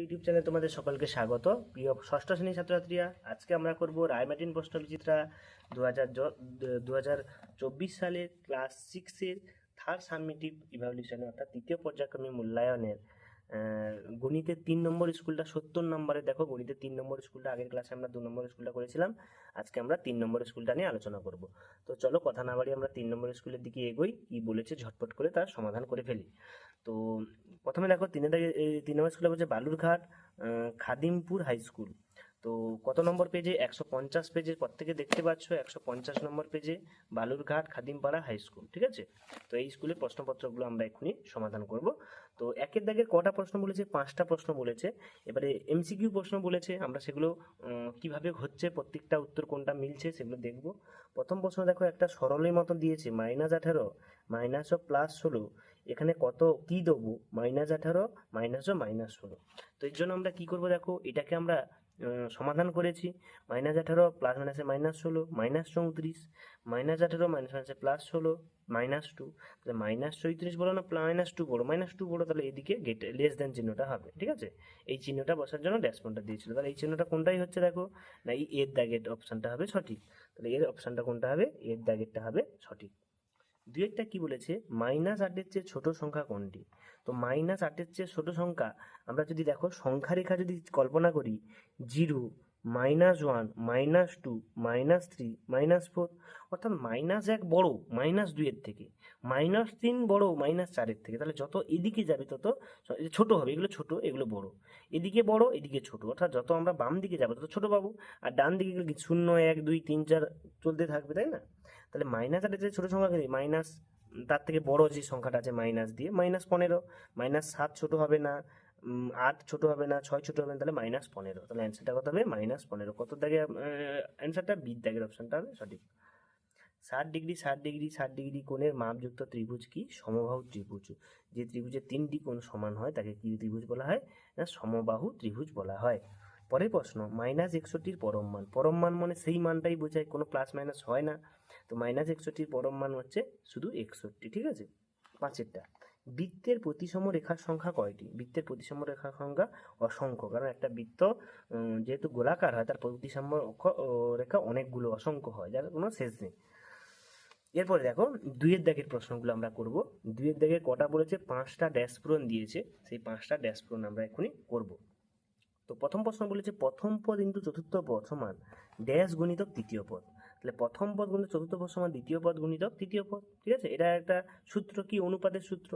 YouTube চ্যানেলে তোমাদের সকলকে স্বাগত। প্রিয় ষষ্ঠ শ্রেণির ছাত্রছাত্রীরা, আজকে আমরা করব রায়মার্টিন প্রশ্ন বিচিত্রা দু হাজার সালের ক্লাস সিক্সের থার্ড সাবমিটিভ ইভ্যালুয়েশন অর্থাৎ তৃতীয় পর্যায়ক্রমে মূল্যায়নের গণিতের তিন নম্বর স্কুলটা সত্তর নম্বরে। দেখো, গণিতের তিন নম্বর স্কুলটা আগের ক্লাসে আমরা দু নম্বর স্কুলটা করেছিলাম। আজকে আমরা তিন নম্বর স্কুলটা নিয়ে আলোচনা করব। তো চলো, কথা না বাড়িয়ে আমরা তিন নম্বর স্কুলের দিকে এগোই। কি বলেছে ঝটপট করে তার সমাধান করে ফেলি। তো প্রথমে দেখো তিনে দাগে এই তিন নম্বর স্কুলে বলছে বালুরঘাট খাদিমপুর হাই স্কুল তো কত নম্বর পেজে একশো পঞ্চাশ পেজে প্রত্যেকে দেখতে পাচ্ছ, একশো পঞ্চাশ নম্বর পেজে বালুরঘাট, খাদিমপাড়া হাই স্কুল ঠিক আছে? তো এই স্কুলের প্রশ্নপত্রগুলো আমরা এক্ষুনি সমাধান করব। তো একের দাগের কটা প্রশ্ন বলেছে? পাঁচটা প্রশ্ন বলেছে। এবারে এমসিকিউ প্রশ্ন বলেছে। আমরা সেগুলো কীভাবে হচ্ছে প্রত্যেকটা উত্তর কোনটা মিলছে সেগুলো দেখব। প্রথম প্রশ্ন দেখো, একটা সরলের মতো দিয়েছে, মাইনাস আঠারো, মাইনাস ও প্লাস ষোলো। এখানে কত কি দেবো? মাইনাস আঠারো, মাইনাস ও মাইনাস ষোলো। তো এর জন্য আমরা কি করব দেখো? এটাকে আমরা সমাধান করেছি। মাইনাস আঠারো প্লাস মাইনাসে মাইনাস ষোলো, মাইনাস চৌত্রিশ, মাইনাস আঠারো, মাইনাস মাইনাসে প্লাস ষোলো, মাইনাস টু তাহলে মাইনাস চৌত্রিশ বলো না মাইনাস টু বলো। মাইনাস টু বলো, তাহলে এদিকে গেট লেস দেন চিহ্নটা হবে, ঠিক আছে? এই চিহ্নটা বসার জন্য ড্যাশপোনটা দিয়েছিল। তাহলে এই চিহ্নটা কোনটাই হচ্ছে দেখো? না, এই এর দাগের অপশানটা হবে সঠিক। তাহলে এর অপশানটা কোনটা হবে? এর দাগেরটা হবে সঠিক। দুই একটা কি বলেছে? মাইনাস আটের চেয়ে ছোট সংখ্যা কোনটি? তো মাইনাস আটের চেয়ে ছোট সংখ্যা আমরা যদি দেখো, সংখ্যা রেখা যদি কল্পনা করি, zero minus one minus two minus three minus four অর্থাৎ মাইনাস এক বড় মাইনাস দুইয়ের থেকে। মাইনাস তিন বড় মাইনাস চারের থেকে। তাহলে যত এদিকে যাবে, তত ছোট হবে, এগুলো ছোট, এগুলো বড়। এদিকে বড়, এদিকে ছোট। অর্থাৎ যত আমরা বাম দিকে যাব, তত ছোট পাবো, আর ডান দিকে গেলে শূন্য, এক, দুই, তিন, চার চলতে থাকবে, তাই না? তাহলে মাইনাস আটের যে ছোটো সংখ্যা কি? মাইনাস তার থেকে বড় যে সংখ্যাটা আছে মাইনাস দিয়ে মাইনাস পনেরো। মাইনাস সাত ছোট হবে না আট ছোট হবে না, ছয় ছোট হবে না, তাহলে মাইনাস পনেরো। তাহলে অ্যান্সারটা কত হবে? মাইনাস পনেরো। কত দাগে অ্যান্সারটা বিদ দাগের অপশানটা হবে সঠিক। ষাট ডিগ্রি ষাট ডিগ্রি ষাট ডিগ্রি কোণের মাপযুক্ত ত্রিভুজ কি? সমবাহু ত্রিভুজ। যে ত্রিভুজের তিনটি কোণ সমান হয়, তাকে কি ত্রিভুজ বলা হয়? না, সমবাহু ত্রিভুজ বলা হয়। পরের প্রশ্ন মাইনাস একষট্টির পরম মান। পরম মান মানে সেই মানটাই বোঝায়, কোনো প্লাস মাইনাস হয় না। তো মাইনাস একষট্টির পরম মান হচ্ছে শুধু একষট্টি, ঠিক আছে? পাঁচেরটা। বৃত্তের প্রতিসম রেখার সংখ্যা কয়টি? বৃত্তের প্রতিসম রেখার সংখ্যা অসংখ্য, কারণ একটা বৃত্ত যেহেতু গোলাকার হয়, তার প্রতিসম রেখা অনেকগুলো অসংখ্য হয়, যার কোনো শেষ নেই। এরপরে দেখো, দুইয়ের দাগের প্রশ্নগুলো আমরা করব। দুইয়ের দাগের কটা বলেছে? পাঁচটা ড্যাশ পূরণ দিয়েছে, সেই পাঁচটা ড্যাশ পূরণ আমরা এখনই করব। তো প্রথম প্রশ্ন বলেছে, প্রথম পদ ইন্টু চতুর্থ পদ সমান ড্যাশ গুণিতক তৃতীয় পদ। তাহলে প্রথম পদ গুণিত চতুর্থ পদ সমান দ্বিতীয় পদ গুণিতক তৃতীয় পদ, ঠিক আছে? এটা একটা সূত্র কি? অনুপাতের সূত্র।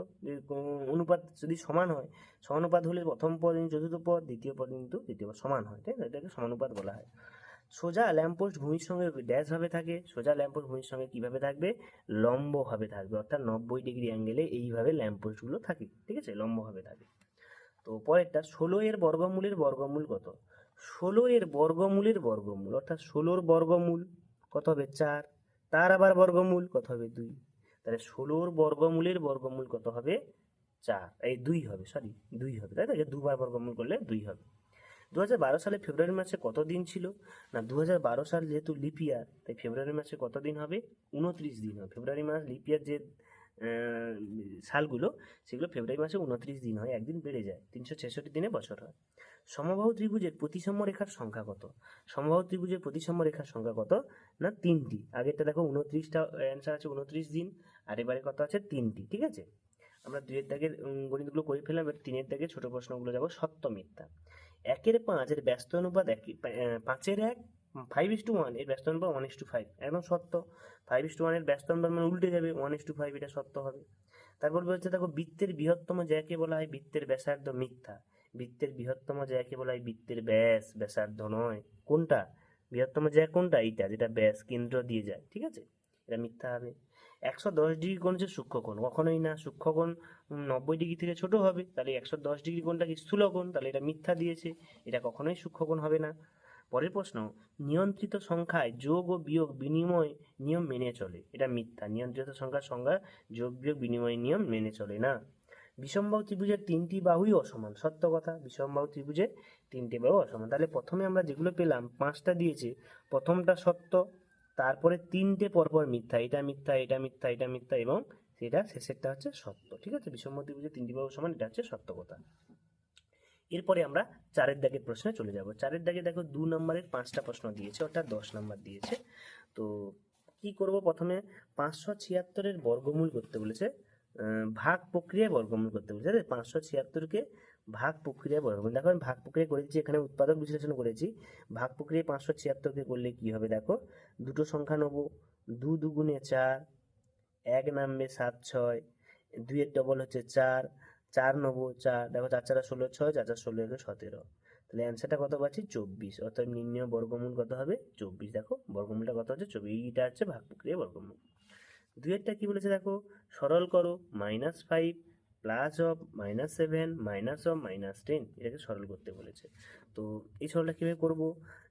অনুপাত যদি সমান হয়, সমানুপাত হলে প্রথম পদ ইন্টু চতুর্থ পদ, দ্বিতীয় পদ কিন্তু তৃতীয় পদ সমান হয়, ঠিক আছে? এটাকে সমানুপাত বলা হয়। সোজা ল্যাম্পোস্ট ভূমির সঙ্গে ড্যাশ ভাবে থাকে। সোজা ল্যাম্পোস্ট ভূমির সঙ্গে কীভাবে থাকবে? লম্বভাবে থাকবে। অর্থাৎ নব্বই ডিগ্রি অ্যাঙ্গেলে এইভাবে ল্যাম্পোস্টগুলো থাকে, ঠিক আছে? লম্বভাবে থাকে। তো পরেরটা ষোলো এর বর্গমূলের বর্গমূল কত? ষোলো এর বর্গমূলের বর্গমূল, অর্থাৎ ষোলোর বর্গমূল কত হবে চার? তার আবার বর্গমূল কত হবে দুই? তাহলে ষোলোর বর্গমূলের বর্গমূল কত হবে চার? এই দুই হবে সরি দুই হবে, তাই তো? যে দুবার বর্গমূল করলে দুই হবে। দু বারো সালে ফেব্রুয়ারি মাসে কত দিন ছিল? না দু হাজার বারো সাল যেহেতু লিপিয়ার তাই ফেব্রুয়ারি মাসে কত দিন হবে? উনত্রিশ দিন হবে। ফেব্রুয়ারি মাস লিপিয়ার যে সালগুলো সেগুলো ফেব্রুয়ারি মাসে উনত্রিশ দিন হয় একদিন বেড়ে যায় তিনশো ছেষট্টি দিনে বছর হয়। সমবাহু ত্রিভুজের প্রতিসম রেখার সংখ্যা কত? সমবাহু ত্রিভুজের প্রতিসম রেখার সংখ্যা কত? না তিনটি। আগেরটা দেখো উনত্রিশটা অ্যান্সার আছে উনত্রিশ দিন আর এবারে কত আছে? তিনটি ঠিক আছে? আমরা দুইয়ের দাগের গণিতগুলো করে ফেললাম এবার তিনের দাগে ছোট প্রশ্নগুলো যাব সত্য মিথ্যা একের পাঁচের ব্যস্ত অনুপাত আহ, পাঁচের এক ফাইভ ইস টু ওয়ানের ব্যস্ত অনুপাত ওয়ান ইস টু ফাইভ একদম সত্য। ফাইভ ইস টু ওয়ানের ব্যস্ত অনুপাত মানে উল্টে যাবে ওয়ান ইস টু ফাইভ এটা সত্য হবে। তারপর বলছে, দেখো, বৃত্তের বৃহত্তম জ্যাকে বলা হয় বৃত্তের ব্যাসার্ধ মিথ্যা। বৃত্তের বৃহত্তম জ্যাকে বলা হয় বৃত্তের ব্যাস, ব্যাসার্ধ নয়। কোনটা? বৃহত্তম জ্যা কোনটা? এইটা, যেটা ব্যাস, কেন্দ্র দিয়ে যায়, ঠিক আছে? এটা মিথ্যা হবে। একশো দশ ডিগ্রি কোণ হচ্ছে সূক্ষ্মকোণ, কখনোই না। সূক্ষ্মকোণ নব্বই ডিগ্রি থেকে ছোট হবে, তাহলে একশো দশ ডিগ্রি কোণটা কি স্থূলকোণ? তাহলে এটা মিথ্যা দিয়েছে, এটা কখনোই সূক্ষ্মকোণ হবে না। পরের প্রশ্ন, নিয়ন্ত্রিত সংখ্যায় যোগ ও বিয়োগ বিনিময় নিয়ম মেনে চলে। এটা মিথ্যা। নিয়ন্ত্রিত সংখ্যার সংখ্যা যোগ, বিয়োগ, বিনিময় নিয়ম মেনে চলে না। বিষমবাহু ত্রিভুজের তিনটি বাহুই অসমান। সত্য কথা, বিষমবাহু ত্রিভুজের তিনটি বাহু অসমান। তাহলে প্রথমে আমরা যেগুলো পেলাম, পাঁচটা দিয়েছে। প্রথমটা সত্য, তারপরে তিনটে পরপর মিথ্যা। এটা মিথ্যা এটা মিথ্যা এটা মিথ্যা এবং সেটা শেষেরটা হচ্ছে সত্য। ঠিক আছে? বিষম ত্রিভুজের তিনটি বাহু সমান এটা হচ্ছে সত্য কথা। এরপরে আমরা চারের দাগের প্রশ্নে চলে যাব। চারের দাগে দেখো দু নম্বরের পাঁচটা প্রশ্ন দিয়েছে, অর্থাৎ দশ নম্বর দিয়েছে। তো কি করব প্রথমে? পাঁচশো ছিয়াত্তরের বর্গমূল করতে বলেছে ভাগ প্রক্রিয়ায় বর্গমূল করতে বলেছে। পাঁচশো ছিয়াত্তরকে ভাগ প্রক্রিয়ায় বর্গমূল। দেখো আমি ভাগ প্রক্রিয়া করেছি, এখানে উৎপাদক বিশ্লেষণ করেছি। ভাগ প্রক্রিয়ায় পাঁচশো ছিয়াত্তরকে করলে কি হবে দেখো? দুটো সংখ্যা নেব, দু দুগুণে চার, এক নামবে সাত ছয়, দুইয়ের ডবল হচ্ছে চার চার নেব চার, দেখো চার চারা ষোলো, ছয়, চার চার ষোলো একে সতেরো। তাহলে অ্যান্সারটা কত পাচ্ছি? চব্বিশ। অর্থাৎ নির্ণয় বর্গমূল কত হবে? চব্বিশ। দেখো, বর্গমূলটা কত হচ্ছে? চব্বিশ। এইটা হচ্ছে ভাগ প্রক্রিয়া বর্গমূল। দুইয়েরটা কি বলেছে দেখো? সরল করো minus five plus of minus seven minus of minus ten এটাকে সরল করতে বলেছে। তো এই সরলটা কীভাবে করব?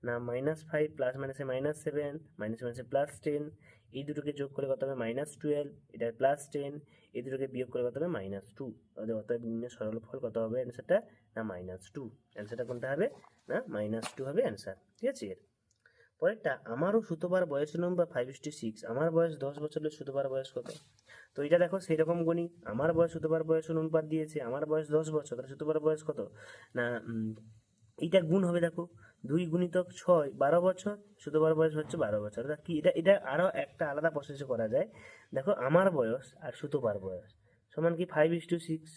না মাইনাস ফাইভ প্লাস মাইনাসে মাইনাস সেভেন মাইনাস মাইনাসে প্লাস টেন এই দুটোকে যোগ করে কত হবে? মাইনাস টুয়েলভ এটা প্লাস টেন এই দুটোকে বিয়োগ করে কত হবে? মাইনাস টু অর্থাৎ নিম্নের সরল ফল কত হবে? অ্যান্সারটা না মাইনাস টু অ্যান্সারটা কোনটা হবে? না মাইনাস টু হবে অ্যান্সার ঠিক আছে? এর পরেরটা, আমারও সুতোবার বয়স নম্বর ফাইভ টু সিক্স আমার বয়স দশ বছরের সুতোবার বয়স কত? তো এটা দেখো সেই রকম গণি। আমার বয়স সুতোবার বয়স অনুপাত দিয়েছে। আমার বয়স দশ বছর, তাহলে সুতোবার বয়স কত? না এইটা গুণ হবে দেখো। দুই গুণিতক ছয়, বারো বছর? সুতোবার বয়স হচ্ছে বারো বছর। কি, এটা এটা আরও একটা আলাদা প্রসেসে করা যায়। দেখো, আমার বয়স আর সুতোবার বয়স। সমান কি ফাইভ ইস টু সিক্স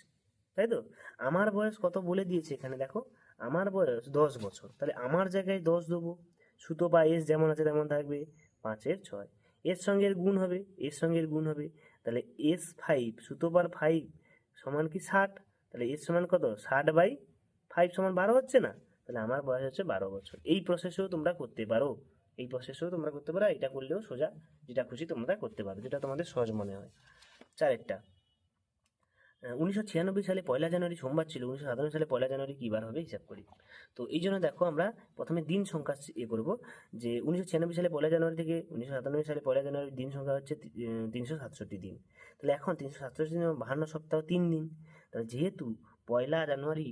তাই তো? আমার বয়স কত বলে দিয়েছে এখানে দেখো? আমার বয়স দশ বছর। তাহলে আমার জায়গায় দশ দেবো। সুতো বা এস যেমন আছে তেমন থাকবে। পাঁচের ছয়। এর সঙ্গে গুণ হবে। এর সঙ্গে গুণ হবে। তাহলে এস ফাইভ সুতো বার ফাইভ সমান কি ষাট? তাহলে এর সমান কত? ষাট বাই ফাইভ সমান বারো হচ্ছে না? তাহলে আমার বয়স হচ্ছে বারো বছর। এই প্রসেসেও তোমরা করতে পারো। এই প্রসেসেও তোমরা করতে পারো। এটা করলেও সোজা যেটা খুশি তোমরা করতে পারো, যেটা তোমাদের সহজ মনে হয়। চারেরটা। উনিশশো ছিয়ানব্বই সালে পয়লা জানুয়ারি সোমবার ছিল। উনিশশো সাতান্ন সালে পয়লা জানুয়ারি কী বার হবে হিসাব করি। তো এই জন্য দেখো আমরা প্রথমে দিন সংখ্যা ইয়ে করব যে উনিশশো ছিয়ানব্বই সালে পয়লা জানুয়ারি থেকে উনিশশো সাতানব্বই সালে পয়লা জানুয়ারির দিন সংখ্যা হচ্ছে তিনশো সাতষট্টি দিন। তাহলে এখন তিনশো সাতষট্টি দিন বাহান্ন সপ্তাহ তিন দিন। তাহলে যেহেতু পয়লা জানুয়ারি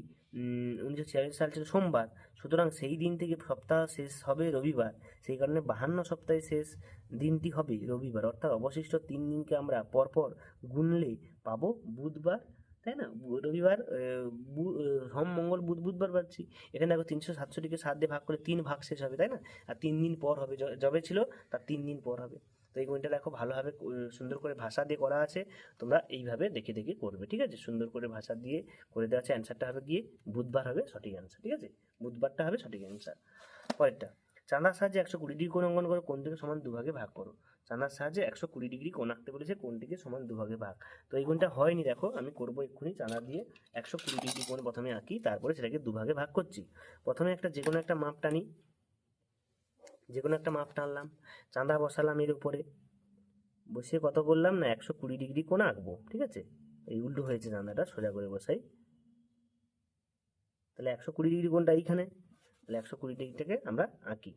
উনিশশো ছিয়ানব্বই সাল ছিল সোমবার। সুতরাং সেই দিন থেকে সপ্তাহ শেষ হবে রবিবার। সেই কারণে বাহান্ন সপ্তাহে শেষ দিনটি হবে রবিবার। অর্থাৎ অবশিষ্ট তিন দিনকে আমরা পরপর গুনলে পাবো বুধবার, তাই না? রবিবার সোম, মঙ্গল, বুধ, বুধবার পাচ্ছি। এখানে দেখো তিনশো সাতষট্টিকে সাত দিয়ে ভাগ করে তিন ভাগ শেষ হবে, তাই না? আর তিন দিন পর হবে যবে ছিল, তার তিন দিন পর হবে। তো এই গণিতটা দেখো ভালোভাবে সুন্দর করে ভাষা দিয়ে করা আছে। তোমরা এইভাবে দেখে দেখে করবে, ঠিক আছে? সুন্দর করে ভাষা দিয়ে করে দেওয়া আছে। অ্যান্সারটা হবে গিয়ে বুধবার হবে সঠিক অ্যান্সার ঠিক আছে? বুধবারটা হবে সঠিক অ্যান্সার পরেরটা, চাঁদার সাহায্যে একশো কুড়ি ডিগ্রি কোণ অঙ্কন করো কোনটিকে সমান দুভাগে ভাগ করো? চাঁদার সাহায্যে একশো কুড়ি ডিগ্রি কোণ আঁকতে বলেছে কোনটিকে সমান দুভাগে ভাগ? তো এই কোণটা হয়নি, দেখো, আমি করব এক্ষুনি। চাঁদা দিয়ে একশো কুড়ি ডিগ্রি কোণ প্রথমে আঁকি, তারপরে সেটাকে দুভাগে ভাগ করছি। প্রথমে একটা যে কোনো একটা মাপ টানি যে কোনো একটা মাপ টানলাম, চাঁদা বসালাম এর উপরে। বসিয়ে কত করলাম না, একশো কুড়ি ডিগ্রি কোন আঁকবো, ঠিক আছে? এই উল্টো হয়েছে চাঁদাটা, সোজা করে বসাই। তাহলে একশো কুড়ি ডিগ্রি কোনটা এইখানে, তাহলে একশো কুড়ি ডিগ্রিটাকে আমরা আঁকি।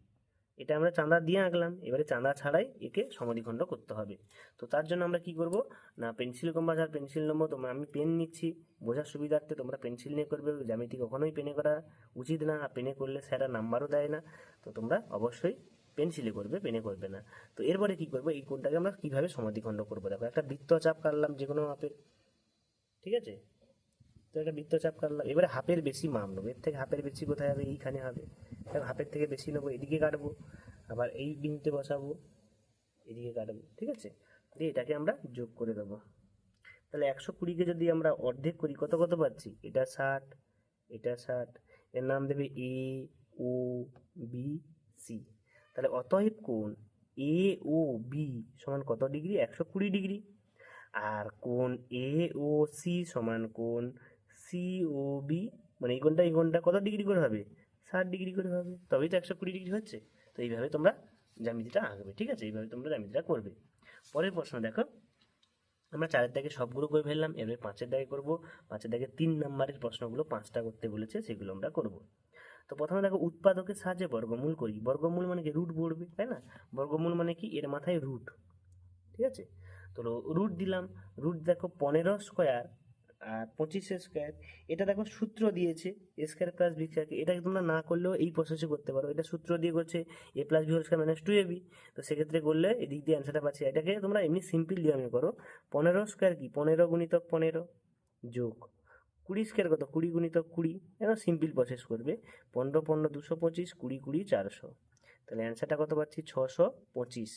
এটা আমরা চাঁদা দিয়ে আঁকলাম। এবারে চাঁদা ছাড়াই একে সমাধিখণ্ড করতে হবে। তো তার জন্য আমরা কি করব? না, পেন্সিল কম্পাস আর পেন্সিল নম্বর তোমরা, আমি পেন নিচ্ছি। বোঝার সুবিধার্থে তোমরা পেন্সিল নিয়ে করবে। জ্যামিতি কখনোই পেনে করা উচিত না। আর পেনে করলে স্যারা নাম্বারও দেয় না। তো তোমরা অবশ্যই পেন্সিলে করবে, পেনে করবে না। তো এরপরে কি করব? এই কোণটাকে আমরা কীভাবে সমাধিখণ্ড করব? দেখো, একটা বৃত্তচাপ কাটলাম যে কোনো মাপের। ঠিক আছে? তো একটা বৃত্তচাপ কাটলাম। এবারে হাফের বেশি মাপ নেব এর থেকে হাফের বেশি কোথায় হবে? এইখানে হবে। দেখো হাফের থেকে বেশি নেব, এদিকে কাটবো, আবার এই বিন্দুতে বসাবো, এদিকে কাটবো, ঠিক আছে? দিয়ে এটাকে আমরা যোগ করে দেবো। তাহলে একশো কুড়িকে যদি আমরা অর্ধেক করি, কত কত পাচ্ছি? এটা ষাট এটা ষাট, এর নাম দেবে এ, ও, বি, সি। তাহলে অতএব কোণ এ, ও, বি সমান কত ডিগ্রি? একশো কুড়ি ডিগ্রি। আর কোণ এ, ও, সি সমান সি ও বি মানে এই কোণটা এই কোণটা কত ডিগ্রি করে হবে? ষাট ডিগ্রি করে হবে। তবেই তো একশো কুড়ি ডিগ্রি হচ্ছে। তো এইভাবে তোমরা জ্যামিতিটা আঁকবে, ঠিক আছে? এইভাবে তোমরা জ্যামিতিটা করবে। পরের প্রশ্ন দেখো। আমরা চারের দাগে সবগুলো করে ফেললাম, এবারে পাঁচের দাগে করব। পাঁচের দাগে তিন নাম্বারের প্রশ্নগুলো পাঁচটা করতে বলেছে, সেগুলো আমরা করব। তো প্রথমে দেখো, উৎপাদকের সাহায্যে বর্গমূল করি। বর্গমূল মানে কি? রুট পড়বে, তাই না? বর্গমূল মানে কি? এর মাথায় রুট, ঠিক আছে? তো রুট দিলাম। রুট দেখো, পনেরো স্কোয়ার আর পঁচিশে স্কোয়ার এটা দেখো সূত্র দিয়েছে A square plus B square এটাকে তোমরা না করলেও এই প্রসেসে করতে পারো। এটা সূত্র দিয়ে করছে A plus B whole square minus two A B তো সেক্ষেত্রে করলে এদিক দিয়ে অ্যান্সারটা পাচ্ছি। এটাকে তোমরা এমনি সিম্পল নিয়মে করো। পনেরো স্কোয়ার কি? পনেরো গুণিতক পনেরো যোগ কুড়ি স্কোয়ার কত? কুড়ি গুণিত কুড়ি। এখন সিম্পল প্রসেস করবে। পনেরো পনেরো দুশো পঁচিশ, কুড়ি কুড়ি, চারশো। তাহলে অ্যান্সারটা কত পাচ্ছি? ছশো পঁচিশ।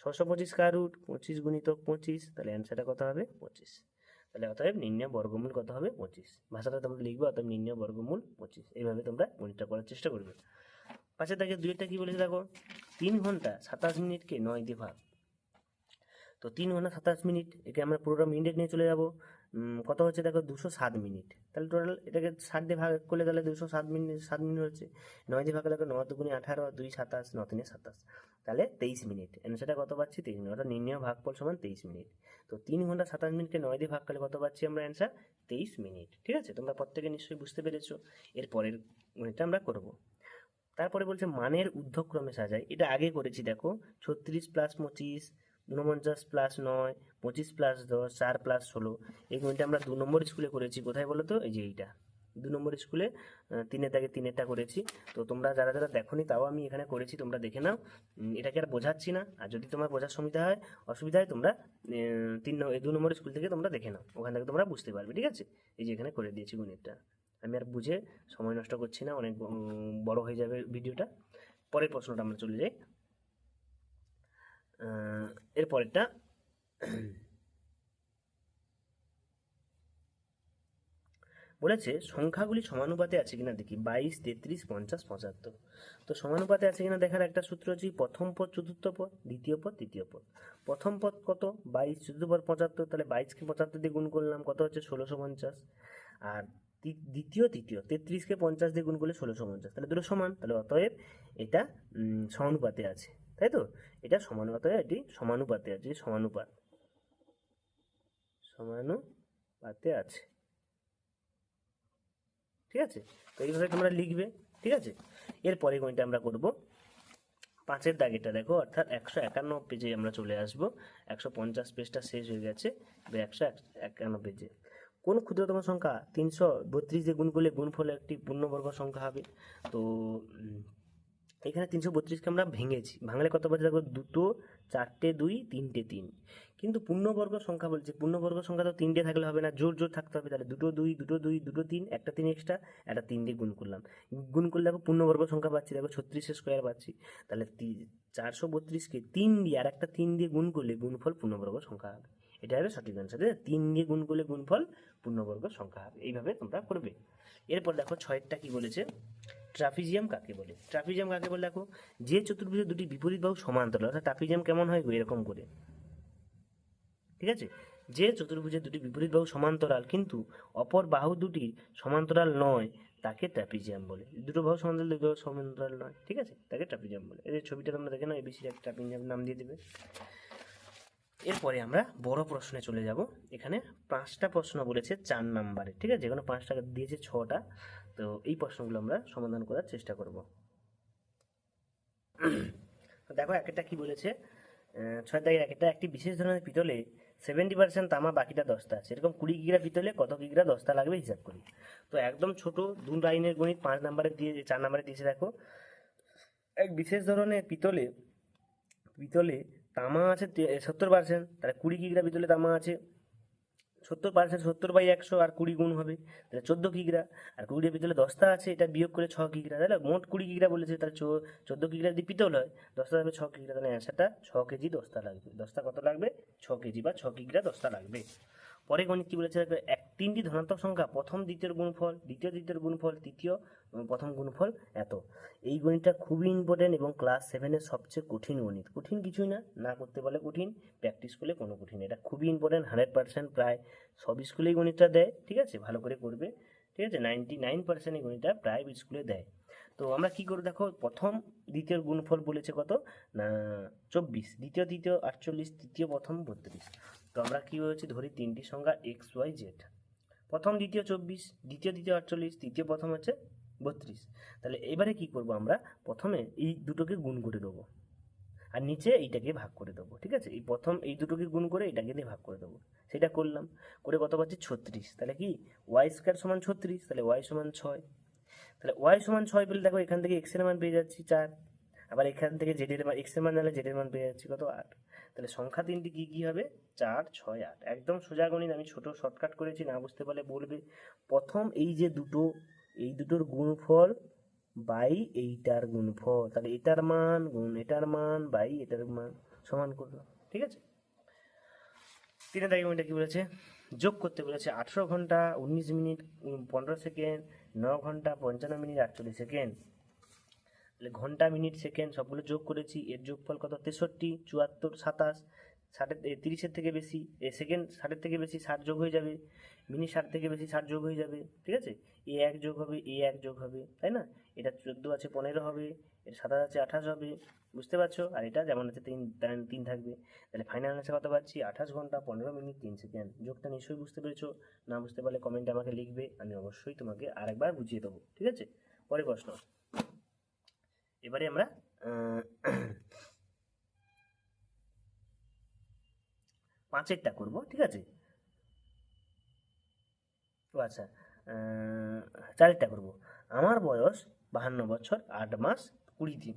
ছশো পঁচিশ কার রুট পঁচিশ গুণিতক পঁচিশ। তাহলে অ্যান্সারটা কত হবে? পঁচিশ। তাহলে অতএব নির্ণয় বর্গমূল কত হবে? পঁচিশ। ভাষাটা তোমরা লিখবে, অতএব নির্ণয় বর্গমূল পঁচিশ। এইভাবে তোমরা গণিতটা করার চেষ্টা করবে। পাশে থেকে দুইটা কি বলেছে দেখো? তিন ঘণ্টা সাতাশ মিনিটকে নয় দিয়ে ভাগ তো তিন ঘণ্টা সাতাশ মিনিট, একে আমরা পুরোটা মিনিট নিয়ে চলে যাব। কত হচ্ছে দেখো? দুশো সাত মিনিট। তাহলে টোটাল এটাকে ষাট দিয়ে ভাগ করলে তাহলে দুশো সাত মিনিট সাত মিনিট হচ্ছে। নয় দিয়ে ভাগ করলে নয় দুগুণে আঠারো, দুই সাতাশ ন তিনে সাতাশ। তাহলে তেইশ মিনিট। অ্যান্সারটা কত পাচ্ছি? তেইশ মিনিট। অর্থাৎ নির্ণয় ভাগফল সমান তেইশ মিনিট। তো তিন ঘণ্টা সাতাশ মিনিটকে নয় দিয়ে ভাগ করলে কত পাচ্ছি আমরা অ্যান্সার তেইশ মিনিট। ঠিক আছে? তোমরা প্রত্যেকে নিশ্চয়ই বুঝতে পেরেছ। এর পরের গণিতটা আমরা করব। তারপরে বলছে মানের ঊর্ধ্বক্রমে সাজায় এটা আগে করেছি, দেখো। ছত্রিশ প্লাস পঁচিশ, ঊনপঞ্চাশ প্লাস নয়, পঁচিশ প্লাস দশ, চার প্লাস ষোলো। এই গণিতটা আমরা দু নম্বর স্কুলে করেছি। কোথায় বলো তো এই যে এইটা। দু নম্বর স্কুলে তিনের দাগে তিনেরটা করেছি। তো তোমরা যারা যারা দেখোনি তাও আমি এখানে করেছি, তোমরা দেখে নাও। এটাকে আর বোঝাচ্ছি না। আর যদি তোমার বোঝার সুবিধা হয়, অসুবিধা হয়, তোমরা তিন ন- এই দু নম্বর স্কুল থেকে তোমরা দেখে নাও। ওখান থেকে তোমরা বুঝতে পারবে, ঠিক আছে? এই যে এখানে করে দিয়েছি গণিতটা। আমি আর বুঝে সময় নষ্ট করছি না, অনেক বড় হয়ে যাবে ভিডিওটা। পরের প্রশ্নটা আমরা চলে যাই। এর পরেরটা বলেছে সংখ্যাগুলি সমানুপাতে আছে কিনা দেখি, বাইশ, তেত্রিশ, পঞ্চাশ, পঁচাত্তর। তো সমানুপাতে আছে কিনা দেখার একটা সূত্র হচ্ছে প্রথম পদ, চতুর্থ পদ, দ্বিতীয় পদ, তৃতীয় পদ। প্রথম পদ কত? বাইশ, চতুর্থ পদ পঁচাত্তর, তাহলে বাইশকে পঁচাত্তর দিয়ে গুণ করলাম, কত হচ্ছে? ষোলোশো পঞ্চাশ। আর দ্বিতীয়, তৃতীয়, তেত্রিশকে পঞ্চাশ দিয়ে গুণ করলে ষোলোশো পঞ্চাশ। তাহলে দুটো সমান, তাহলে অতএব এটা সমানুপাতে আছে, তাই তো? এটা সমানুপাতে, এটি সমানুপাতে আছে, সমানুপাত। সমানুপাতে আছে। ঠিক আছে? তো এইভাবে তোমরা লিখবে, ঠিক আছে? এরপরে কোনটা আমরা করব। পাঁচের দাগেটা দেখো, অর্থাৎ একশো একান্ন পেজে আমরা চলে আসব। একশো পঞ্চাশ পেজটা শেষ হয়ে গেছে বা একশো এক- একান্ন পেজে। কোন ক্ষুদ্রতম সংখ্যা? তিনশো বত্রিশ দিয়ে গুণ করলে গুণফল একটি পূর্ণবর্গ সংখ্যা হবে। তো এখানে তিনশো বত্রিশকে আমরা ভেঙেছি। ভাঙলে কত পাচ্ছি দেখো দুটো, চারটে, দুই, তিনটে, তিন। কিন্তু পূর্ণবর্গ সংখ্যা বলছে, পূর্ণবর্গ সংখ্যা তো তিনটে থাকলে হবে না, জোর জোর থাকতে হবে। তাহলে দুটো দুই দুটো দুই, দুটো তিন, একটা তিন এক্সট্রা একটা তিন দিয়ে গুণ করলাম। গুণ করলে দেখো পূর্ণবর্গ সংখ্যা পাচ্ছি, দেখো ছত্রিশের স্কোয়ার পাচ্ছি। তাহলে চারশো বত্রিশকে তিন দিয়ে আর একটা তিন দিয়ে গুণ করলে গুণফল পূর্ণবর্গ সংখ্যা হবে। এটা হবে সঠিক অ্যান্সার তিন দিয়ে গুণ করলে গুণফল পূর্ণবর্গ সংখ্যা হবে এইভাবে তোমরা করবে। এরপর দেখো ছয়েরটা কি বলেছে? ট্রাফিজিয়াম কাকে বলে? ট্রাফিজিয়াম কাকে বলে দেখো? যে চতুর্ভুজের দুটি বিপরীত বাহু সমান্তরাল, অর্থাৎ ট্রাফিজিয়াম কেমন হয়? এরকম করে। ঠিক আছে? যে চতুর্ভুজের দুটি বিপরীত বাহু সমান্তরাল, কিন্তু অপর বাহু দুটি সমান্তরাল নয়, তাকে ট্রাপিজিয়াম বলে। দুটো বাহু সমান্তরাল, দুটো সমান্তরাল নয়। ঠিক আছে? তাকে ট্রাপিজিয়াম বলে। এই ছবিটা তোমরা দেখে নাও এবিসির একটা ট্রাপিজিয়াম নাম দিয়ে দেবে। এরপরে আমরা বড় প্রশ্নে চলে যাব। এখানে পাঁচটা প্রশ্ন বলেছে চার নাম্বারে, ঠিক আছে? যেখানে পাঁচটা দিয়েছে ছটা। তো এই প্রশ্নগুলো আমরা সমাধান করার চেষ্টা করব। দেখো একটা কি বলেছে? ছয় দাগের একটা একটি বিশেষ ধরনের পিতলে সেভেন্টি পার্সেন্ট তামা, বাকিটা দশটা। আছে এরকম কুড়ি কিগ্রা পিতলে কত কিগ্রা দশটা লাগবে হিসাব করি। তো একদম ছোট দু লাইনের গণিত পাঁচ নাম্বারে দিয়ে, চার নাম্বারে দিয়েছে, দেখো। এক বিশেষ ধরনের পিতলে পিতলে তামা আছে সত্তর পার্সেন্ট তাহলে কুড়ি কিগ্রা পিতলে তামা আছে। সত্তর পার্সেন্ট সত্তর বাই একশো আর কুড়ি গুণ হবে, তাহলে চোদ্দ কিগ্রা। আর কুড়ি পিতলে দশটা আছে, এটা বিয়োগ করে ছ কিগ্রা, তাহলে মোট কুড়ি কিগ্রা বলেছে, তাহলে চোদ্দ কিগ্রা যদি পিতল হয়, দশটা লাগবে ছ কিগ্রা, তাহলে অ্যান্সারটা ছ কেজি দশটা লাগবে। দশটা কত লাগবে? ছ কেজি বা ছ কিগ্রা দশটা লাগবে। পরে গণিত কি বলেছে এক, তিনটি ধনাত্মক সংখ্যা, প্রথম, দ্বিতীয় গুণফল, দ্বিতীয় দ্বিতীয় গুণফল, তৃতীয় প্রথম গুণফল এত। এই গণিতটা খুবই ইম্পর্টেন্ট এবং ক্লাস সেভেনের সবচেয়ে কঠিন গণিত। কঠিন কিছুই না না করতে পারলে কঠিন প্র্যাকটিস করলে কোনো কঠিন। এটা খুবই ইম্পর্টেন্ট হান্ড্রেড পার্সেন্ট প্রায় সব স্কুলেই গণিতটা দেয়, ঠিক আছে? ভালো করে করবে, ঠিক আছে? নাইনটি নাইন পার্সেন্ট এই গণিতটা প্রায় স্কুলে দেয়। তো আমরা কি করব দেখো? প্রথম, দ্বিতীয় গুণফল বলেছে কত? না, চব্বিশ। দ্বিতীয়, তৃতীয়, আটচল্লিশ, তৃতীয়, প্রথম, বত্রিশ। তো আমরা কি হয়েছে ধরি তিনটি সংখ্যা এক্স ওয়াই জেড প্রথম, দ্বিতীয় চব্বিশ, দ্বিতীয় দ্বিতীয় আটচল্লিশ, তৃতীয়, প্রথম হচ্ছে বত্রিশ। তাহলে এবারে কি করব আমরা? প্রথমে এই দুটোকে গুণ করে দেবো। আর নিচে এইটাকে ভাগ করে দেবো, ঠিক আছে? এই প্রথম এই দুটোকে গুণ করে এটাকে দিয়ে ভাগ করে দেবো। সেটা করলাম। করে কত পাচ্ছি? ছত্রিশ। তাহলে কি? ওয়াই স্কোয়ার সমান ছত্রিশ, তাহলে ওয়াই সমান ছয়। তাহলে ওয়াই সমান ছয় পেলে দেখো এখান থেকে এক্সের মান পেয়ে যাচ্ছি চার। আবার এখান থেকে জেডের মান এক্সের মান নিলে জেডের মান পেয়ে যাচ্ছি কত? আট। তাহলে সংখ্যা তিনটি কী কী হবে? চার, ছয়, আট। একদম সোজা গণিত, আমি ছোট শর্টকাট করেছি, না বুঝতে পারলে বলবে। প্রথম এই যে দুটো, এই দুটোর গুণফল বাই এইটার গুণফল। তাহলে এটার মান গুণ এটার মান বাই এটার মান সমান করল ঠিক আছে? তিনের দাগে মিনিটে কি বলেছে? যোগ করতে বলেছে আঠেরো ঘণ্টা উনিশ মিনিট পনেরো সেকেন্ড, ন ঘণ্টা পঞ্চান্ন মিনিট, আটচল্লিশ সেকেন্ড। তাহলে ঘণ্টা, মিনিট, সেকেন্ড সবগুলো যোগ করেছি, এর যোগফল কত? তেষট্টি, চুয়াত্তর, সাতাশ, ষাটের তিরিশের থেকে বেশি, এ, সেকেন্ড ষাটের থেকে বেশি, ষাট যোগ হয়ে যাবে, মিনিট ষাট থেকে বেশি, ষাট যোগ হয়ে যাবে, ঠিক আছে? এ এক যোগ হবে, এ এক যোগ হবে, তাই না? এটা চোদ্দ আছে, পনেরো হবে, এর সাতাশ আছে, আঠাশ হবে, বুঝতে পারছ? আর এটা যেমন আছে, তিন তিন- থাকবে। তাহলে ফাইনাল আনসার কত পাচ্ছি? আঠাশ ঘণ্টা, পনেরো মিনিট, তিন সেকেন্ড। যোগটা নিশ্চয়ই বুঝতে পেরেছ। না বুঝতে পারলে কমেন্টে আমাকে লিখবে, আমি অবশ্যই তোমাকে আরেকবার বুঝিয়ে দেবো, ঠিক আছে? পরে প্রশ্ন। এবারে আমরা পাঁচেরটা করব, ঠিক আছে? ও আচ্ছা চারেরটা করব। আমার বয়স বাহান্ন বছর, আট মাস, কুড়ি দিন।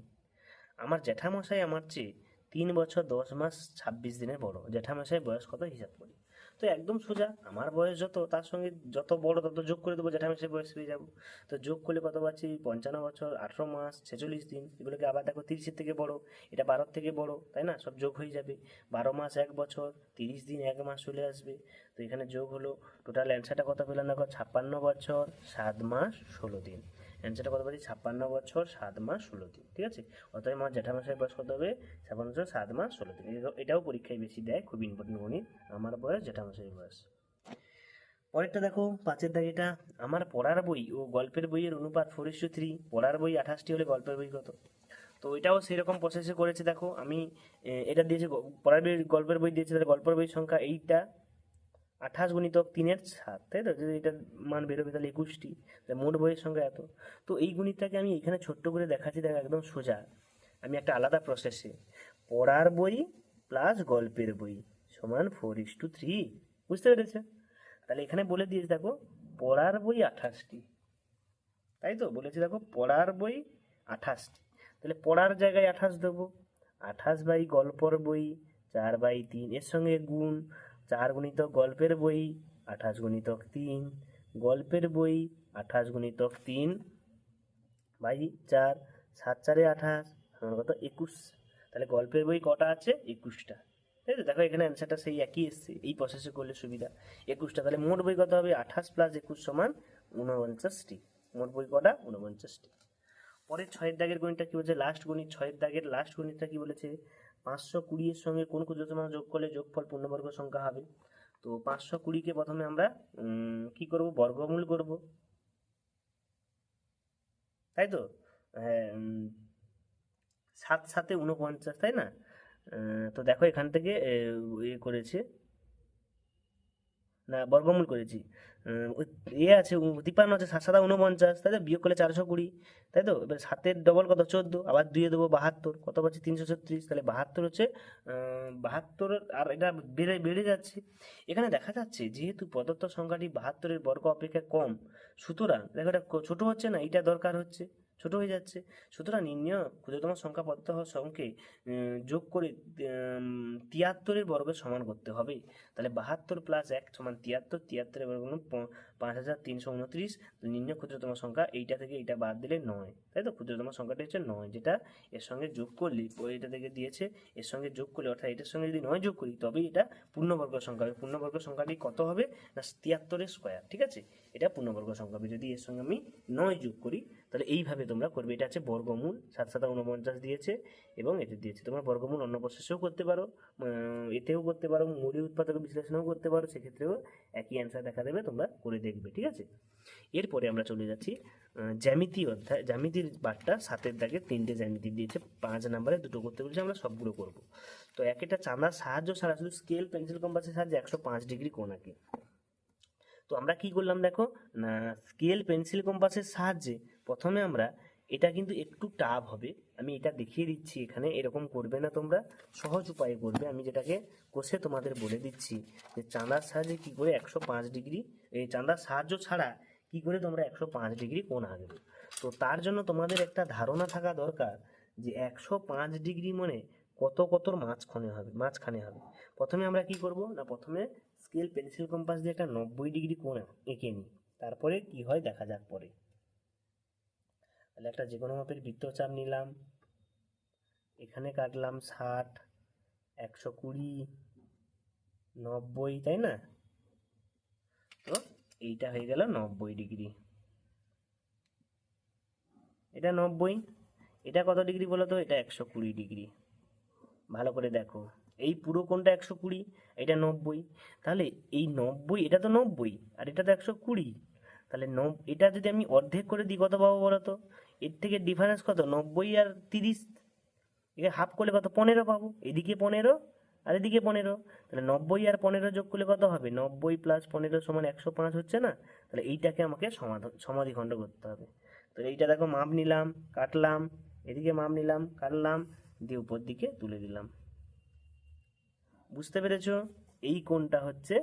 আমার জ্যাঠামশাই আমার চেয়ে তিন বছর দশ মাস ছাব্বিশ দিনের বড়। জ্যাঠামশাই বয়স কত? হিসাব করি। তো একদম সোজা। আমার বয়স যত, তার সঙ্গে যত বড় তত যোগ করে দেবো জ্যাঠামশাই বয়স পেয়ে যাব। তো যোগ করলে কত পাচ্ছি? পঞ্চান্ন বছর, আঠেরো মাস, ছেচল্লিশ দিন। এগুলোকে আবার দেখো তিরিশের থেকে বড়। এটা বারোর থেকে বড়, তাই না? সব যোগ হয়ে যাবে। বারো মাস, এক বছর, তিরিশ দিন, এক মাস চলে আসবে। তো এখানে যোগ হলো টোটাল অ্যান্সারটা কত পেলাম? দেখো, ছাপ্পান্ন বছর, সাত মাস, ষোলো দিন। অ্যান্সারটা কত পাচ্ছি ছাপ্পান্ন বছর সাত মাস ষোলো দিন, ঠিক আছে? অতএব আমার জ্যাঠামশাই বয়স কত হবে? ছাপ্পান্ন বছর সাত মাস ষোলো দিন। এটাও- পরীক্ষায় বেশি দেয়, খুব ইম্পর্টেন্ট গণিত আমার বয়স জ্যাঠামশাই বয়স। পরেরটা দেখো, পাঁচের দাগিটা আমার পড়ার বই ও গল্পের বইয়ের অনুপাত ফোর ইস থ্রি পড়ার বই আঠাশটি হলে গল্পের বই কত? তো এটাও সেরকম প্রসেসে করেছে, দেখো। আমি এটা দিয়েছে পড়ার বই, গল্পের বই দিয়েছে, তাহলে গল্পের বই সংখ্যা এইটা আঠাশ গুণিতক তিনের সাত, তাই তো? যদি এটার মান বেরোবে তাহলে একুশটি। মোট বইয়ের সঙ্গে এত। তো এই গণিতটাকে আমি এখানে ছোট্ট করে দেখাচ্ছি, দেখো, একদম সোজা। আমি একটা আলাদা প্রসেসে পড়ার বই প্লাস গল্পের বই সমান ফোর ইস টু থ্রি বুঝতে পেরেছে? তাহলে এখানে বলে দিয়েছি, দেখো, পড়ার বই আঠাশটি। তাই তো? বলেছি, দেখো, পড়ার বই আঠাশটি। তাহলে পড়ার জায়গায় আঠাশ দেবো। আঠাশ বাই গল্পর বই, চার বাই তিন, এর সঙ্গে গুণ চার গুণিতক গল্পের বই, আঠাশ গুণিতক তিন। গল্পের বই, আঠাশ গুণিতক তিন। বাই চার, সাত চারে আঠাশ আমার কত? একুশ। তাহলে গল্পের বই কটা আছে? একুশটা। ঠিক তো দেখো এখানে অ্যান্সারটা সেই একই এসছে। এই প্রসেসে করলে সুবিধা। একুশটা, তাহলে মোট বই কত হবে? আঠাশ প্লাস একুশ সমান ঊনপঞ্চাশটি। মোট বই কটা? ঊনপঞ্চাশটি। পরের ছয়ের দাগের গণিতটা কি বলছে? লাস্ট গণিত, ছয়ের দাগের লাস্ট গণিতটা কি বলেছে? পাঁচশো কুড়ির সঙ্গে কোন ক্ষুদ্রতম যোগ করলে যোগফল পূর্ণবর্গ সংখ্যা হবে? তো পাঁচশো কুড়িকে প্রথমে আমরা কি করব? বর্গমূল করব। তাই তো? হ্যাঁ সাত সাতে উনপঞ্চাশ তাই না? তো দেখো এখান থেকে এ করেছে। না, বর্গমূল করেছি। এ আছে তিপ্পান্ন আছে সাত সাতা উনপঞ্চাশ তাই তো? বিয়োগ করলে চারশো কুড়ি, তাই তো? এবার সাতের ডবল কত? চোদ্দ, আবার দুইয়ে দেবো বাহাত্তর, কত পাচ্ছি? তিনশো ছত্রিশ, তাহলে বাহাত্তর হচ্ছে বাহাত্তর, আর এটা বেড়ে বেড়ে যাচ্ছে। এখানে দেখা যাচ্ছে, যেহেতু প্রদত্ত সংখ্যাটি বাহাত্তরের বর্গ অপেক্ষা কম, সুতরাং, দেখো এটা ছোট হচ্ছে না এটা দরকার হচ্ছে, ছোট হয়ে যাচ্ছে। সুতরাং নির্ণয় ক্ষুদ্রতম সংখ্যা প্রত্যহ সংখ্যে যোগ করে তিয়াত্তরের বর্গের সমান করতে হবে। তাহলে বাহাত্তর প্লাস এক সমান তিয়াত্তর তিয়াত্তরের বর্গ হলো প- পাঁচ হাজার তিনশো উনত্রিশ নিম্ন ক্ষুদ্রতম সংখ্যা এইটা থেকে এইটা বাদ দিলে নয়, তাই তো? ক্ষুদ্রতম সংখ্যাটা হচ্ছে নয়, যেটা এর সঙ্গে যোগ করলে এটা থেকে দিয়েছে, এর সঙ্গে যোগ করলে, অর্থাৎ এটার সঙ্গে যদি নয় যোগ করি, তবেই এটা পূর্ণবর্গ সংখ্যা হবে। পূর্ণবর্গ সংখ্যাটি কত হবে? না, তিয়াত্তরের স্কোয়ার ঠিক আছে? এটা পূর্ণবর্গ সংখ্যা হবে। যদি এর সঙ্গে আমি নয় যোগ করি, তাহলে এইভাবে তোমরা করবে। এটা আছে বর্গমূল সাত সাত উনপঞ্চাশ দিয়েছে, এবং এতে দিয়েছে তোমরা বর্গমূল অন্য প্রসেসেও করতে পারো এতেও করতে পারো মূল্য উৎপাদক বিশ্লেষণও করতে পারো, সেক্ষেত্রেও একই অ্যান্সার দেখা দেবে, তোমরা করে দেখবে, ঠিক আছে? এরপরে আমরা চলে যাচ্ছি জ্যামিতি অধ্যায়, জ্যামিতির বারটা সাতের দাগে তিনটে জ্যামিতি দিয়েছে, পাঁচ নাম্বারে দুটো করতে বলছে, আমরা সবগুলো করব। তো এক একটা চাঁদার সাহায্য ছাড়া শুধু স্কেল পেন্সিল কম্পাসের সাহায্যে একশো পাঁচ ডিগ্রি কোণ আঁকে তো আমরা কি করলাম দেখো? না স্কেল পেন্সিল কম্পাসের সাহায্যে প্রথমে আমরা, এটা কিন্তু একটু টাফ হবে আমি এটা দেখিয়ে দিচ্ছি এখানে, এরকম করবে না তোমরা। সহজ উপায়ে করবে। আমি যেটাকে কষে তোমাদের বলে দিচ্ছি যে চাঁদার সাহায্যে কী করে একশো পাঁচ ডিগ্রি, এই চাঁদার সাহায্য ছাড়া কি করে তোমরা একশো পাঁচ ডিগ্রি কোণ আঁকবে। তো তার জন্য তোমাদের একটা ধারণা থাকা দরকার যে একশো পাঁচ ডিগ্রি মানে কত কতর মাঝখানে হবে মাঝখানে হবে। প্রথমে আমরা কি করব না, প্রথমে স্কেল পেন্সিল কম্পাস দিয়ে একটা নব্বই ডিগ্রি কোণ এঁকে নিই। তারপরে কি হয় দেখা যাক পরে। তাহলে একটা যে কোনো মাপের বৃত্তচাপ নিলাম। এখানে কাটলাম ষাট, একশো কুড়ি, নব্বই, তাই না? তো এইটা হয়ে গেল নব্বই ডিগ্রি। এটা নব্বই, এটা কত ডিগ্রি বলো তো? এটা একশো কুড়ি ডিগ্রি। ভালো করে দেখো। এই পুরো কোনটা একশো কুড়ি, এটা নব্বই। তাহলে এই নব্বই, এটা তো নব্বই, আর এটা তো একশো কুড়ি। তাহলে নব, এটা যদি আমি অর্ধেক করে দিই, কত পাবো বলো তো? এর থেকে ডিফারেন্স কত? নব্বই আর তিরিশ? একে হাফ করলে কত? পনেরো পাবো। এদিকে পনেরো আর এদিকে পনেরো। তাহলে নব্বই আর পনেরো যোগ করলে কত হবে? নব্বই প্লাস পনেরো সমান একশো পাঁচ হচ্ছে না? তাহলে এইটাকে আমাকে সমাধান সমাধিখণ্ড করতে হবে। তো এইটা দেখো, মাপ নিলাম, কাটলাম, এদিকে মাপ নিলাম, কাটলাম, দিয়ে উপর দিকে তুলে দিলাম। বুঝতে পেরেছ? এই কোণটা হচ্ছে,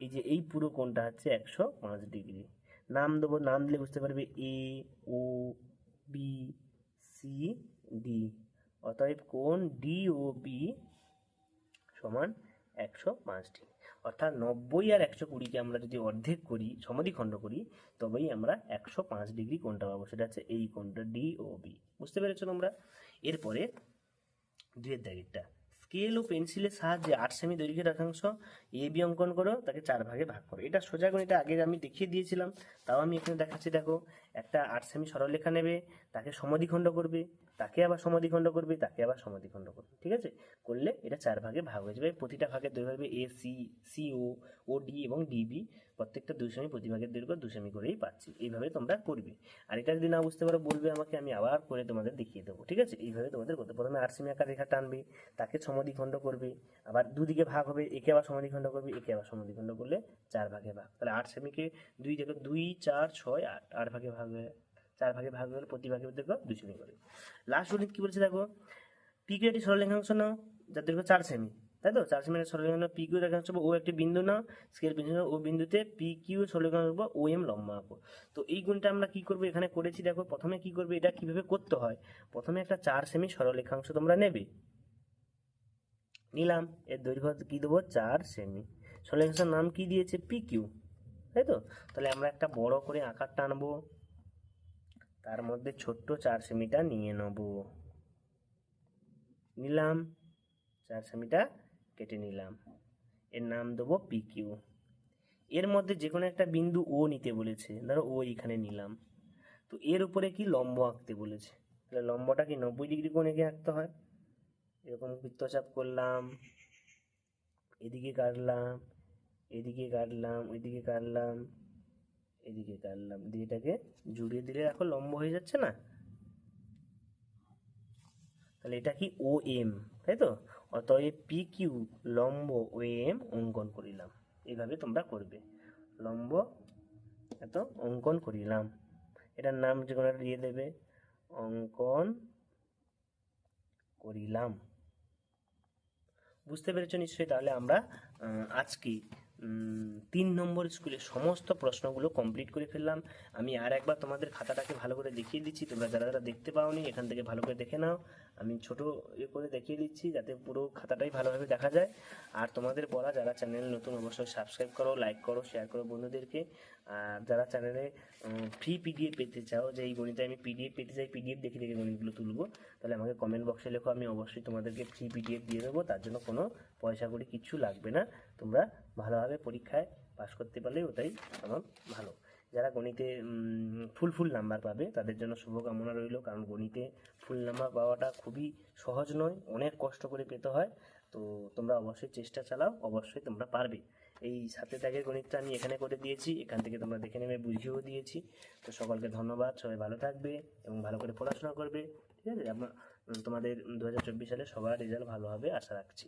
এই যে এই পুরো কোণটা হচ্ছে একশো পাঁচ ডিগ্রি। নাম দেবো, নাম দিলে বুঝতে পারবে, A, O B C D অতএব কোন ডি ও বি সমান একশো পাঁচ ডিগ্রি অর্থাৎ নব্বই আর একশো কুড়িকে আমরা যদি অর্ধেক করি সমাধিখণ্ড করি, তবেই আমরা একশো পাঁচ ডিগ্রি কোনটা পাবো। সেটা হচ্ছে এই কোনটা ডি ও বি বুঝতে পেরেছ তোমরা? এরপরে দুয়ের দাগেরটা। স্কেল ও পেন্সিলের সাহায্যে আট সেমি দৈর্ঘ্যের রেখাংশ এ বি অঙ্কন করো, তাকে চার ভাগে ভাগ করো। এটা সোজা এটা আগে আমি দেখিয়ে দিয়েছিলাম, তাও আমি এখানে দেখাচ্ছি, দেখো। একটা আট সেমি সরলরেখা নেবে, তাকে সমাধিখণ্ড করবে। তাকে আবার সমাধিখণ্ড করবে, তাকে আবার সমাধিখণ্ড করবে, ঠিক আছে? করলে এটা চার ভাগে ভাগ হয়ে যাবে। প্রতিটা ভাগের দৈর্ঘ্য হবে A C C O O D এবং ডিবি প্রত্যেকটা দুই সেমি প্রতি ভাগের দৈর্ঘ্য দু সেমি করেই পাচ্ছি। এইভাবে তোমরা করবে। আর এটা যদি না বুঝতে পারো, বলবে আমাকে, আমি আবার করে তোমাদের দেখিয়ে দেবো, ঠিক আছে? এইভাবে তোমাদের করতে প্রথমে আট সেমি আকার রেখা টানবে, তাকে সমাধিখণ্ড করবে, আবার দুদিকে ভাগ হবে, একে আবার সমাধিখণ্ড করবে, একে আবার সমাধিখণ্ড করলে চার ভাগে ভাগ। তাহলে আট সেমিকে দুই দেখো দুই, চার, ছয়, আট আট ভাগে ভাগ হয়ে চার ভাগে ভাগ হলে প্রতি ভাগে দেখো দুই সেমি করে। লাস্ট গণিত কি বলছে দেখো? পিকে একটি সরলরেখাংশ নাও, যার দৈর্ঘ্য চার সেমি তাই তো? চার সেমির সরলরেখাংশ পি কিউ রেখাংশ ও একটি বিন্দু নাও স্কেল পেন্সিল ও বিন্দুতে পি কিউ সরলরেখাংশ ও এম লম্বা আঁকো। তো এই গুণটা আমরা কি করব? এখানে করেছি দেখো, প্রথমে কি করবে? এটা কীভাবে করতে হয়? প্রথমে একটা চার সেমি সরলরেখাংশ তোমরা নেবে। নিলাম, এর দৈর্ঘ্য কি দেবো? চার সেমি সরলরেখাংশের নাম কি দিয়েছে? পি কিউ তাই তো? তাহলে আমরা একটা বড় করে আকার টানবো তার মধ্যে ছোট্ট চার সেমিটা নিয়ে নেব। নিলাম। চার সেমিটা কেটে নিলাম। এর নাম দেবো পি কিউ এর মধ্যে যে কোনো একটা বিন্দু ও নিতে বলেছে। ধরো ও এখানে নিলাম। তো এর উপরে কি লম্ব আঁকতে বলেছে? তাহলে লম্বটা কি নব্বই ডিগ্রি কোণে এঁকে আঁকতে হয়? এরকম বৃত্তচাপ করলাম। এদিকে কাটলাম এদিকে কাটলাম, ওইদিকে কাটলাম। এদিকে কাটলাম দিয়ে এটাকে জুড়িয়ে দিলে দেখো লম্ব হয়ে যাচ্ছে না? তাহলে এটা কি ও এম তাই তো? অতএব পি কিউ লম্ব ও এম অঙ্কন করিলাম। এইভাবে তোমরা করবে। লম্ব এত অঙ্কন করিলাম। এটার নাম যে কোনো দিয়ে দেবে। অঙ্কন করিলাম। বুঝতে পেরেছ নিশ্চয়ই? তাহলে আমরা আজকে তিন নম্বর স্কুলের সমস্ত প্রশ্নগুলো কমপ্লিট করে ফেললাম। আমি আর একবার তোমাদের খাতাটাকে ভালো করে দেখিয়ে দিচ্ছি। তোমরা যারা যারা দেখতে পাওনি, এখান থেকে ভালো করে দেখে নাও। আমি ছোট ইয়ে করে দেখিয়ে দিচ্ছি যাতে পুরো খাতাটাই ভালোভাবে দেখা যায়। আর তোমাদের পড়া যারা চ্যানেল নতুন, অবশ্যই সাবস্ক্রাইব করো লাইক করো শেয়ার করো বন্ধুদেরকে। আর যারা চ্যানেলে ফ্রি পিডিএফ পেতে চাও, যে এই গণিতে আমি পিডিএফ পেতে চাই পিডিএফ দেখে দেখে গণিতগুলো তুলবো, তাহলে আমাকে কমেন্ট বক্সে লেখো। আমি অবশ্যই তোমাদেরকে ফ্রি পিডিএফ দিয়ে দেবো। তার জন্য কোনো পয়সা করি কিচ্ছু লাগবে না। তোমরা ভালোভাবে পরীক্ষায় পাশ করতে পারলে ওটাই আমার ভালো। যারা গণিতে ফুল ফুল নাম্বার পাবে, তাদের জন্য শুভকামনা রইল, কারণ গণিতে ফুল নাম্বার পাওয়াটা খুবই সহজ নয়, অনেক কষ্ট করে পেতে হয়। তো তোমরা অবশ্যই চেষ্টা চালাও, অবশ্যই তোমরা পারবে। এই সাথে দাগের গণিতটা আমি এখানে করে দিয়েছি, এখান থেকে তোমরা দেখে নেবে, বুঝিয়েও দিয়েছি। তো সকলকে ধন্যবাদ, সবাই ভালো থাকবে এবং ভালো করে পড়াশোনা করবে। ঠিক আছে? তোমাদের দু হাজার চব্বিশ সালে সবার রেজাল্ট ভালো হবে, আশা রাখছি।